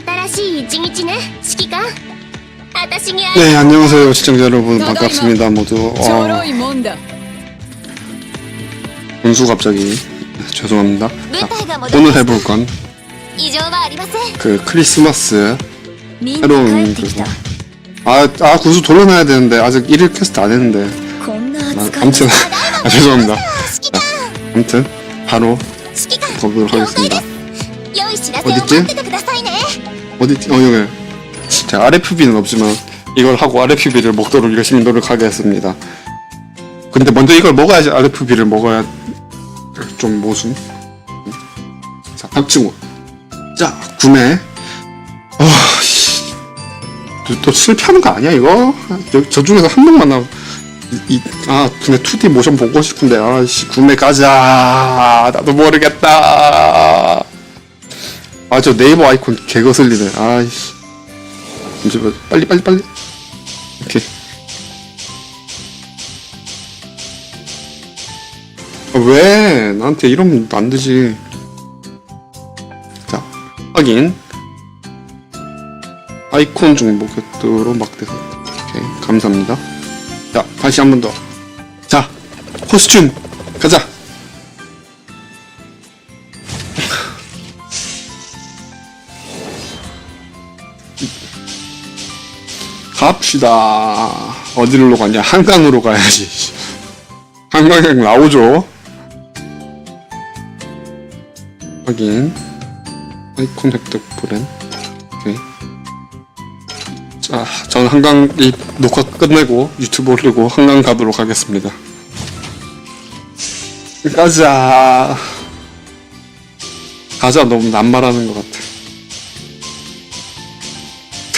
新しい一日ね指揮官私に会네 안녕하세요 시청자 여러분 반갑습니다 모두 ちょろ 어, いもんだ 분수 갑자기 죄송합니다 舞 자, 台が戻り 오늘 ました 해볼 건 異常はありません 그 크리스마스 みんな帰 새로운 ってきた 그거 아, 아 구수 돌려놔야 되는데 아직 1일 퀘스트 안 했는데 こんな 아, 扱い 아무튼 아, 죄송합니다 指揮官 아무튼 바로 指揮官 가보도록 了解で 하겠습니다 す良い知らせを 어딨지 待っててくださいね 어디 어 여기. 제가 RFB는 없지만 이걸 하고 RFB를 먹도록 열심히 노력하겠습니다. 근데 먼저 이걸 먹어야지 RFB를 먹어야 좀 모순. 자 박증호 자 구매. 어씨. 또, 또 실패하는 거 아니야 이거? 저 중에서 한 명만 나 이, 아, 근데 2D 모션 보고 싶은데, 아씨, 구매 가자. 나도 모르겠다. 아, 저 네이버 아이콘 개거슬리네. 아이씨. 잠시만, 빨리, 빨리, 빨리. 오케이. 아, 왜? 나한테 이러면 안 되지. 자, 확인. 아이콘 중복했도록 막대서. 오케이, 감사합니다. 자, 다시 한 번 더. 자, 코스튬, 가자. 갑시다. 어디로 가냐? 한강으로 가야지. 한강행 나오죠? 확인. 아이콘 획득 브랜. 오케이. 자, 저는 한강 이 녹화 끝내고 유튜브 올리고 한강 가도록 하겠습니다. 가자. 가자 너무 낱말하는 것 같아.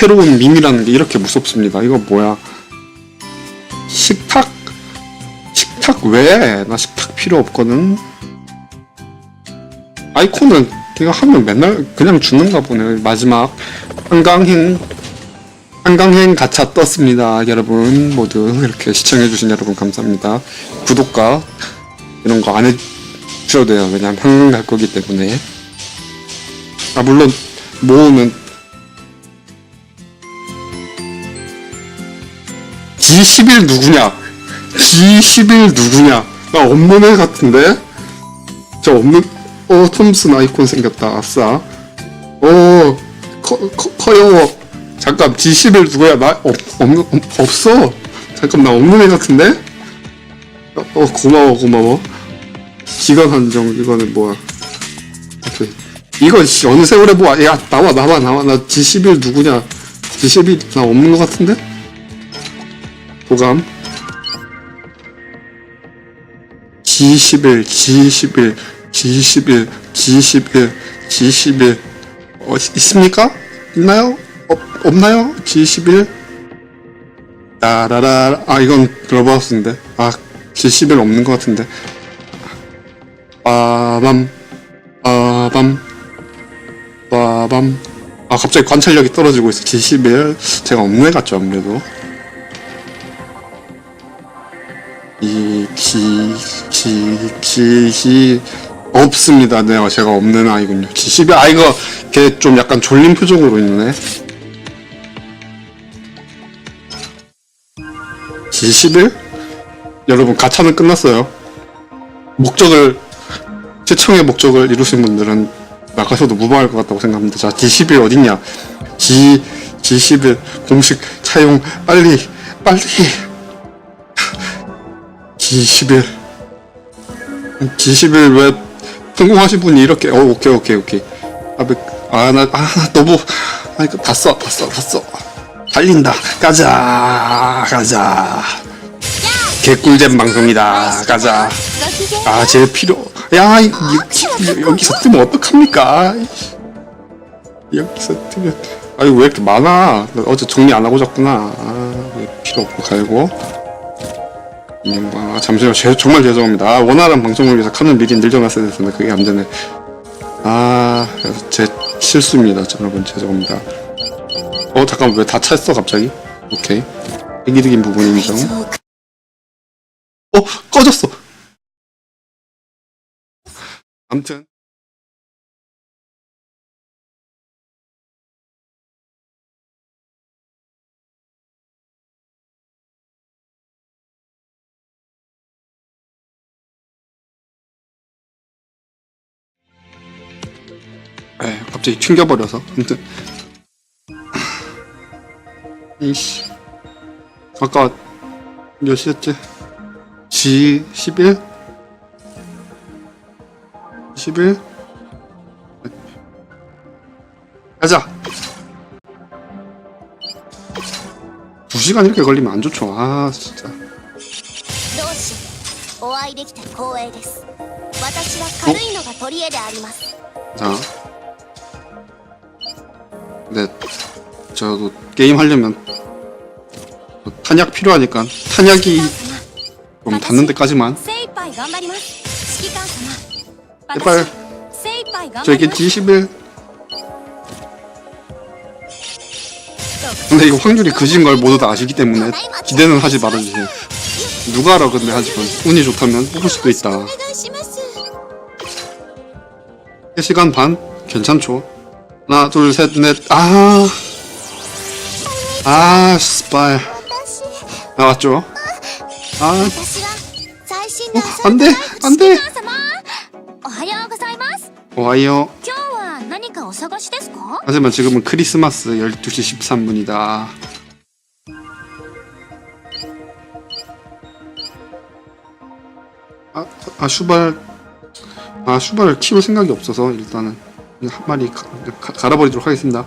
새로운 밈이라는 게 이렇게 무섭습니다. 이거 뭐야? 식탁? 식탁 왜? 나 식탁 필요 없거든. 아이콘은 이거 하면 맨날 그냥 죽는가 보네. 마지막 한강행 한강행 가차 떴습니다. 여러분 모두 이렇게 시청해주신 여러분 감사합니다. 구독과 이런 거 안 해주셔도 돼요. 왜냐면 한강 갈 거기 때문에. 아 물론 모으면 G11 누구냐? G11 누구냐? 나 없는 애 같은데? 저 없는 어 톰슨 아이콘 생겼다. 아싸. 어 커, 커, 커요. 잠깐 G11 누구야? 나 없, 없- 없어. 잠깐 나 없는 애 같은데? 어, 어 고마워 고마워. 기간 한정 이거는 뭐야? 오케이. 이거 씨, 어느 세월에 뭐야? 야 나와 나와 나와 나 G11 누구냐? G11 나 없는 것 같은데? 보감? G11 G11 G11 G11 G11 어, 있- 있습니까? 있나요? 없, 없나요? G11 따라라 아 이건 들어봤었는데. 아 G11 없는 것 같은데. 빠밤 빠밤 빠밤. 아 갑자기 관찰력이 떨어지고 있어. G11 제가 없는 애 같죠 아무래도 이, 기, 기, 기, 기, 없습니다. 네, 제가 없는 아이군요. G12, 아, 이거, 걔 좀 약간 졸린 표정으로 있네. G11? 여러분, 가차는 끝났어요. 목적을, 최청의 목적을 이루신 분들은 나가셔도 무방할 것 같다고 생각합니다. 자, G11 어딨냐? G, G11 공식 차용, 빨리, 빨리. G11. G11 왜 성공하신 분이 이렇게 어 오케이 오케이 오케이. 아나 아, 아, 아 너무 아니 다 써 다 써 다 써. 달린다. 가자 가자. 개꿀잼 방송이다. 가자. 아 제일 필요 야 이, 이, 여기서 뜨면 어떡합니까? 여기서 뜨면 아니 왜 이렇게 많아? 어제 정리 안 하고 잤구나. 아, 필요 없고 갈고. 음, 아, 잠시만요. 제, 정말 죄송합니다. 아, 원활한 방송을 위해서 칸을 미리 늘려놨어야 됐는데 그게 안 되네. 아, 제 실수입니다. 여러분 죄송합니다. 어, 잠깐 왜다 찼어 갑자기? 오케이. 이기득인 부분 인정. 어, 꺼졌어. 아무튼 에 갑자기 튕겨버려서 아무튼 이씨 아까 몇 시였지? 지 11? 11? 가자! 2시간 이렇게 걸리면 안 좋죠. 아, 진짜. 어? 자. 네. 저도 게임 하려면 탄약 필요하니까 탄약이 좀 닿는 데까지만. 제발. 저에게 G11. 근데 이거 확률이 그진 걸 모두 다 아시기 때문에 기대는 하지 말아주세요. 누가 알아 근데 하지만 운이 좋다면 뽑을 수도 있다. 3시간 반? 괜찮죠? 하나 둘 셋 넷 아. 아, 스파이. 나왔죠? 아. 어, 안돼 안돼. 오하이오 하지만 지금은 크리스마스 12시 13분이다. 아, 아 슈발. 아 슈발 키울 생각이 없어서 일단은. 한 마리 갈아버리도록 하겠습니다.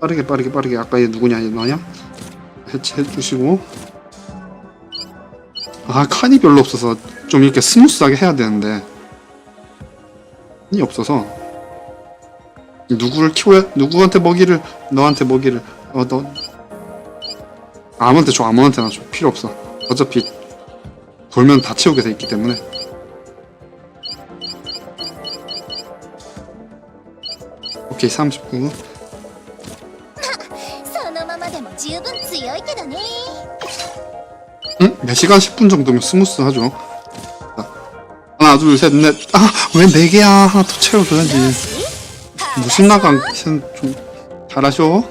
빠르게 빠르게 빠르게. 아까 얘 누구냐 얘 너냐? 해체해 주시고. 아 칸이 별로 없어서 좀 이렇게 스무스하게 해야 되는데. 칸이 없어서. 누구를 키워야 누구한테 먹이를 너한테 먹이를. 어너. 아무한테 줘 아무한테나 줘. 필요 없어. 어차피 돌면 다 채우게 돼 있기 때문에 오케이 39 응? 몇 시간 10분 정도면 스무스하죠. 하나 둘셋넷아왜 4개야? 하나 더 채워줘야지. 뭐 신나간 좀 잘하셔.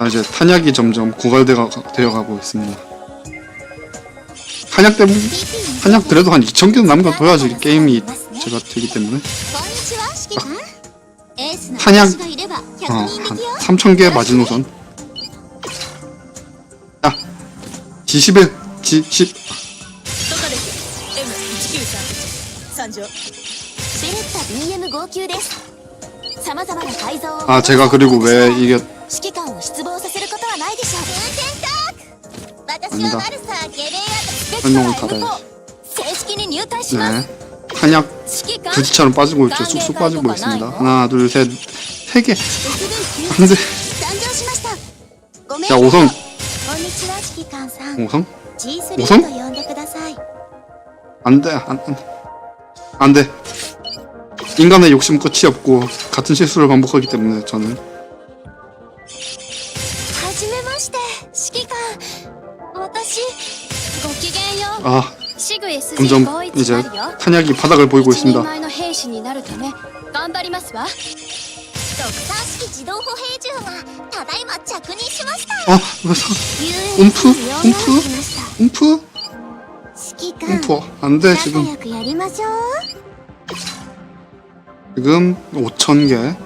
아, 이제 탄약이 점점 고갈되어 가고 있습니다. 탄약 때문에? 한약 그래도 한 2,000개는 남겨둬야지 게임이 제가 되기 때문에. 아, 한약 어, 한 3,000개 마지노선 야 G11 G10 아 제가 그리고 왜 이게 아니다. 설명을 받아야지. 네. 탄약 부지처럼 빠지고 있죠. 쑥쑥 빠지고 있습니다. 하나, 둘, 셋, 세 개. 안 돼. 자, 5성. 5성? 5성? 안 돼, 안, 안, 안 돼. 인간의 욕심 끝이 없고, 같은 실수를 반복하기 때문에 저는. 아, 점점 이제 탄약이 바닥을 보이고 있습니다. 아, 움프? 움프? 움프? 움프? 안 돼, 지금. 지금 5,000개.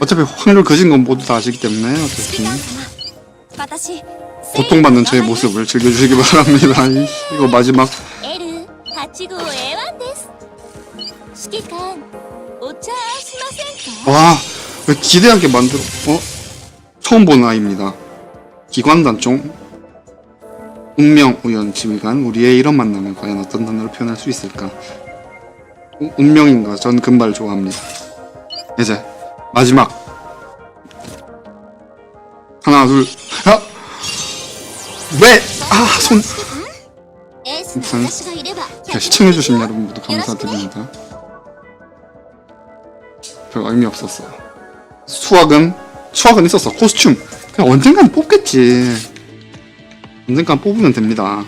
어차피 확률 그진 건 모두 다 아시기 때문에 어쨌든. 고통받는 제 모습을 즐겨주시기 바랍니다. 이- 이거 마지막 L85A1 です指揮官お茶しませんか 와, 왜 기대하게 만들어? 어? 처음 보는 아이입니다. 기관단총 운명 우연 지휘관 우리의 이런 만남은 과연 어떤 단어로 표현할 수 있을까? 우- 운명인가? 전 금발 좋아합니다. 이제 마지막 하나 둘 야! 왜? 아, 손. 항상 시청해주신 여러분 모두 감사드립니다. 별 의미 없었어. 수학은? 수학은 있었어. 코스튬. 그냥 언젠간 뽑겠지. 언젠간 뽑으면 됩니다.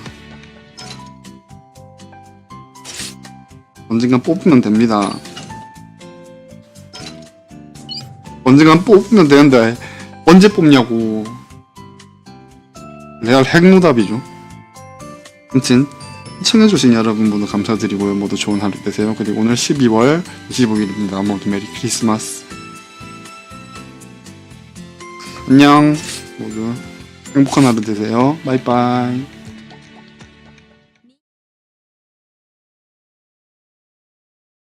언젠간 뽑으면 됩니다. 언젠간 뽑으면 되는데 언제 뽑냐고. 레알 핵노답이죠. 아무튼 시청해주신 여러분 모두 감사드리고요. 모두 좋은 하루 되세요. 그리고 오늘 12월 25일입니다. 모두 메리 크리스마스. 안녕. 모두 행복한 하루 되세요. 바이바이.